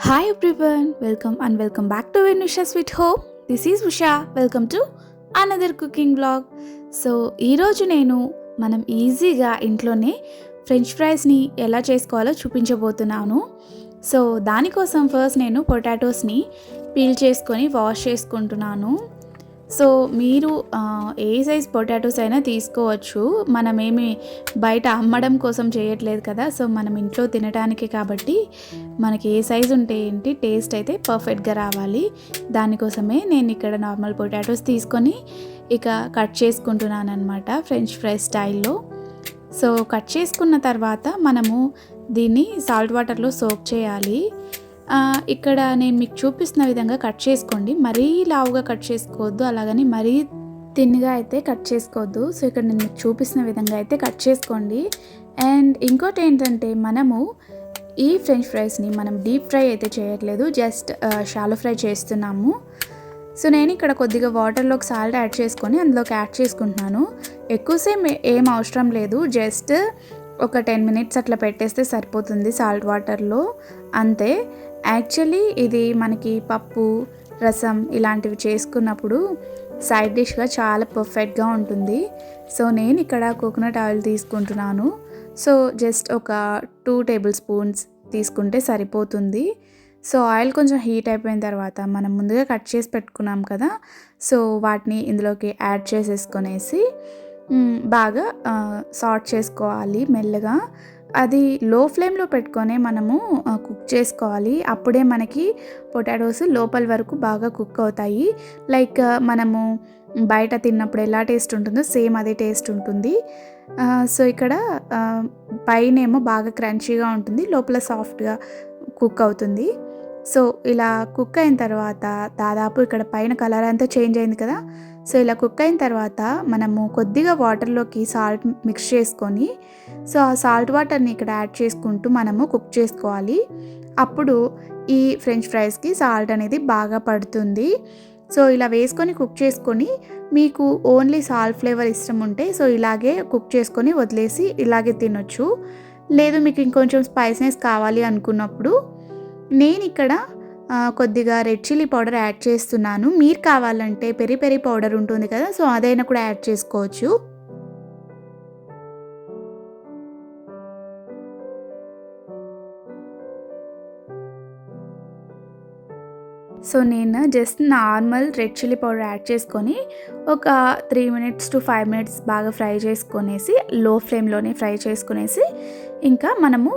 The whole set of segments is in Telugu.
Hi everyone welcome and welcome back to Vinusha sweet home this is Usha welcome to another cooking blog so ఈరోజు నేను మనం ఈజీగా ఇంట్లోనే ఫ్రెంచ్ ఫ్రైస్ని ఎలా చేసుకోవాలో చూపించబోతున్నాను. సో దానికోసం ఫస్ట్ నేను పొటాటోస్ని పీల్ చేసుకొని వాష్ చేసుకుంటున్నాను. సో మీరు ఏ సైజ్ పొటాటోస్ అయినా తీసుకోవచ్చు. మనమేమి బయట అమ్మడం కోసం చేయట్లేదు కదా సో మనం ఇంట్లో తినడానికి కాబట్టి మనకి ఏ సైజ్ ఉంటే ఏంటి టేస్ట్ అయితే పర్ఫెక్ట్గా రావాలి. దానికోసమే నేను ఇక్కడ నార్మల్ పొటాటోస్ తీసుకొని ఇక కట్ చేసుకుంటున్నాను అనమాట ఫ్రెంచ్ ఫ్రై స్టైల్లో. సో కట్ చేసుకున్న తర్వాత మనము దీన్ని సాల్ట్ వాటర్లో సోక్ చేయాలి. ఇక్కడ నేను మీకు చూపిస్తున్న విధంగా కట్ చేసుకోండి. మరీ లావుగా కట్ చేసుకోవద్దు అలాగని మరీ తిన్నగా అయితే కట్ చేసుకోవద్దు. సో ఇక్కడ నేను మీకు చూపిస్తున్న విధంగా అయితే కట్ చేసుకోండి. అండ్ ఇంకోటి ఏంటంటే మనము ఈ ఫ్రెంచ్ ఫ్రైస్ని మనం డీప్ ఫ్రై అయితే చేయట్లేదు జస్ట్ షాలో ఫ్రై చేస్తున్నాము. సో నేను ఇక్కడ కొద్దిగా వాటర్లోకి సాల్ట్ యాడ్ చేసుకొని అందులోకి యాడ్ చేసుకుంటున్నాను. ఎక్కువసేపు ఏం అవసరం లేదు జస్ట్ ఒక టెన్ మినిట్స్ అట్లా పెట్టేస్తే సరిపోతుంది సాల్ట్ వాటర్లో. అంతే. యాక్చువల్లీ ఇది మనకి పప్పు రసం ఇలాంటివి చేసుకున్నప్పుడు సైడ్ డిష్గా చాలా పర్ఫెక్ట్గా ఉంటుంది. సో నేను ఇక్కడ కోకోనట్ ఆయిల్ తీసుకుంటున్నాను. సో జస్ట్ ఒక టూ టేబుల్ స్పూన్స్ తీసుకుంటే సరిపోతుంది. సో ఆయిల్ కొంచెం హీట్ అయిపోయిన తర్వాత మనం ముందుగా కట్ చేసి పెట్టుకున్నాం కదా సో వాటిని ఇందులోకి యాడ్ చేసేసుకొనేసి బాగా సార్ట్ చేసుకోవాలి మెల్లగా. అది లో ఫ్లేమ్లో పెట్టుకొని మనము కుక్ చేసుకోవాలి. అప్పుడే మనకి పొటాటోస్ లోపల వరకు బాగా కుక్ అవుతాయి. లైక్ మనము బయట తిన్నప్పుడు ఎలా టేస్ట్ ఉంటుందో సేమ్ అదే టేస్ట్ ఉంటుంది. సో ఇక్కడ పైన పైనేమో బాగా క్రంచీగా ఉంటుంది లోపల సాఫ్ట్గా కుక్ అవుతుంది. సో ఇలా కుక్ అయిన తర్వాత దాదాపు ఇక్కడ పైన కలర్ అంతా చేంజ్ అయింది కదా సో ఇలా కుక్ అయిన తర్వాత మనము కొద్దిగా వాటర్లోకి సాల్ట్ మిక్స్ చేసుకొని సో ఆ సాల్ట్ వాటర్ని ఇక్కడ యాడ్ చేసుకుంటూ మనము కుక్ చేసుకోవాలి. అప్పుడు ఈ ఫ్రెంచ్ ఫ్రైస్కి సాల్ట్ అనేది బాగా పడుతుంది. సో ఇలా వేసుకొని కుక్ చేసుకొని మీకు ఓన్లీ సాల్ట్ ఫ్లేవర్ ఇష్టం ఉంటే సో ఇలాగే కుక్ చేసుకొని వదిలేసి ఇలాగే తినొచ్చు. లేదు మీకు ఇంకొంచెం స్పైసీనెస్ కావాలి అనుకున్నప్పుడు నేను ఇక్కడ కొద్దిగా రెడ్ చిల్లీ పౌడర్ యాడ్ చేస్తున్నాను. మీరు కావాలంటే పెరి పెరి పౌడర్ ఉంటుంది కదా సో అదైనా కూడా యాడ్ చేసుకోవచ్చు. సో నేను just normal red chilli powder add చేసుకొని ఒక three minutes to five minutes బాగా ఫ్రై చేసుకొనేసి లో ఫ్లేమ్లోనే ఫ్రై చేసుకునేసి ఇంకా మనము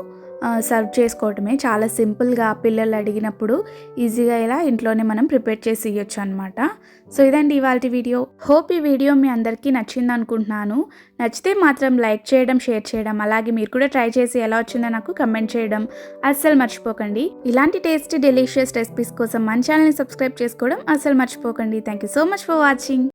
సర్వ్ చేసుకోవటమే. చాలా సింపుల్గా పిల్లలు అడిగినప్పుడు ఈజీగా ఇలా ఇంట్లోనే మనం ప్రిపేర్ చేసి ఇవ్వచ్చు అనమాట సో ఇదండి ఇవాళ వీడియో. హోప్ ఈ వీడియో మీ అందరికీ నచ్చింది అనుకుంటున్నాను. నచ్చితే మాత్రం లైక్ చేయడం షేర్ చేయడం అలాగే మీరు కూడా ట్రై చేసి ఎలా వచ్చిందో నాకు కమెంట్ చేయడం అస్సలు మర్చిపోకండి. ఇలాంటి టేస్టీ డెలిషియస్ రెసిపీస్ కోసం మన ఛానల్ని సబ్స్క్రైబ్ చేసుకోవడం అస్సలు మర్చిపోకండి. Thank you so much for watching.